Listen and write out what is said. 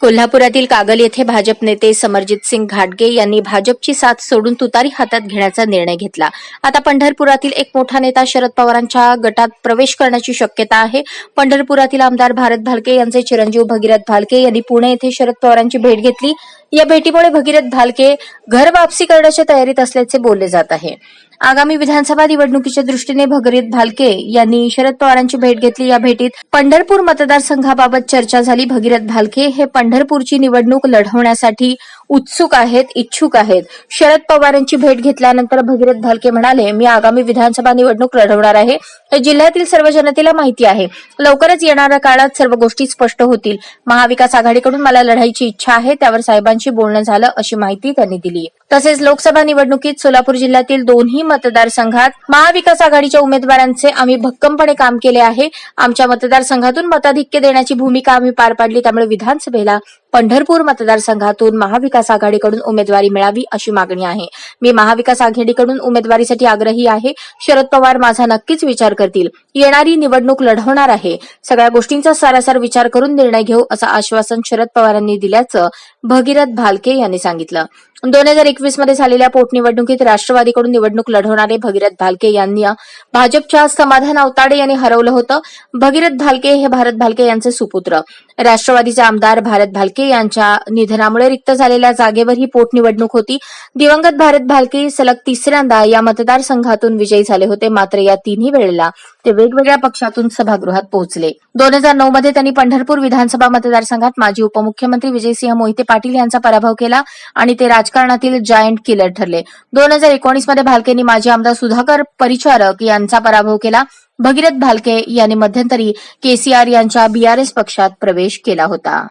कोल्हापुरातील कागल येथे भाजप नेते समरजित सिंग घाटगे यांनी भाजपची साथ सोडून तुतारी हातात घेण्याचा निर्णय घेतला. आता पंढरपुरातील एक मोठा नेता शरद पवारांच्या गटात प्रवेश करण्याची शक्यता आहे. पंढरपुरातील आमदार भारत भालके यांचे चिरंजीव भगीरथ भालके यांनी पुणे येथे शरद पवारांची भेट घेतली. या भेटीमुळे भगीरथ भालके घर वापसी करण्याच्या तयारीत असल्याचे बोलले जात आहे. आगामी विधानसभा निवडणुकीच्या दृष्टीने भगीरथ भालके यांनी शरद पवारांची भेट घेतली. या भेटीत पंढरपूर मतदारसंघाबाबत चर्चा झाली. भगीरथ भालके हे पंढरपूरची निवडणूक लढवण्यासाठी उत्सुक आहेत इच्छुक आहेत. शरद पवारांची भेट घेतल्यानंतर भगीरथ भालके म्हणाले मी आगामी विधानसभा निवडणूक लढवणार आहे. हे जिल्ह्यातील सर्व जनतेला माहिती आहे. लवकरच येणाऱ्या काळात सर्व गोष्टी स्पष्ट होतील. महाविकास आघाडीकडून मला लढायची इच्छा आहे त्यावर साहेबांशी बोलणं झालं अशी माहिती त्यांनी दिली. तसेच लोकसभा निवडणुकीत सोलापूर जिल्ह्यातील दोन्ही मतदारसंघात महाविकास आघाडीच्या उमेदवारांचे आम्ही भक्कमपणे काम केले आहे. आमच्या मतदारसंघातून मताधिक्य देण्याची भूमिका आम्ही पार पाडली. त्यामुळे विधानसभेला पंढरपूर मतदारसंघातून महाविकास आघाडीकडून उमेदवारी मिळावी अशी मागणी आहे. मी महाविकास आघाडीकडून उमेदवारीसाठी आग्रही आहे. शरद पवार माझा नक्कीच विचार करतील. येणारी निवडणूक लढवणार आहे. सगळ्या गोष्टींचा सारासार विचार करून निर्णय घेऊ असं आश्वासन शरद पवारांनी दिल्याचं भगीरथ भालके यांनी सांगितलं. दोन हजार एकवीसमध्ये झालेल्या पोटनिवडणुकीत राष्ट्रवादीकडून निवडणूक लढवणारे भगीरथ भालके यांनी भाजपच्या समाधान अवताडे यांनी हरवलं होतं. भगीरथ भालके हे भारत भालके यांचे सुपुत्र. राष्ट्रवादीचे आमदार भारत भालके यांच्या निधनामुळे रिक्त झालेल्या जागेवर ही पोटनिवडणूक होती. दिवंगत भारत भालके सलग तिसऱ्यांदा या मतदारसंघातून विजयी झाले होते. मात्र या तिन्ही वेळेला ते वेगवेगळ्या पक्षातून सभागृहात पोहोचले. दोन हजार नऊ मध्ये त्यांनी पंढरपूर विधानसभा मतदारसंघात माजी उपमुख्यमंत्री विजयसिंह मोहिते पाटील यांचा पराभव केला आणि ते राज राजकारणातील जायंट किलर ठरले. दोन हजार एकोणीसमध्ये भालकेंनी माजी आमदार सुधाकर परिचारक यांचा पराभव केला. भगीरथ भालके यांनी मध्यंतरी केसीआर यांच्या बीआरएस पक्षात प्रवेश केला होता.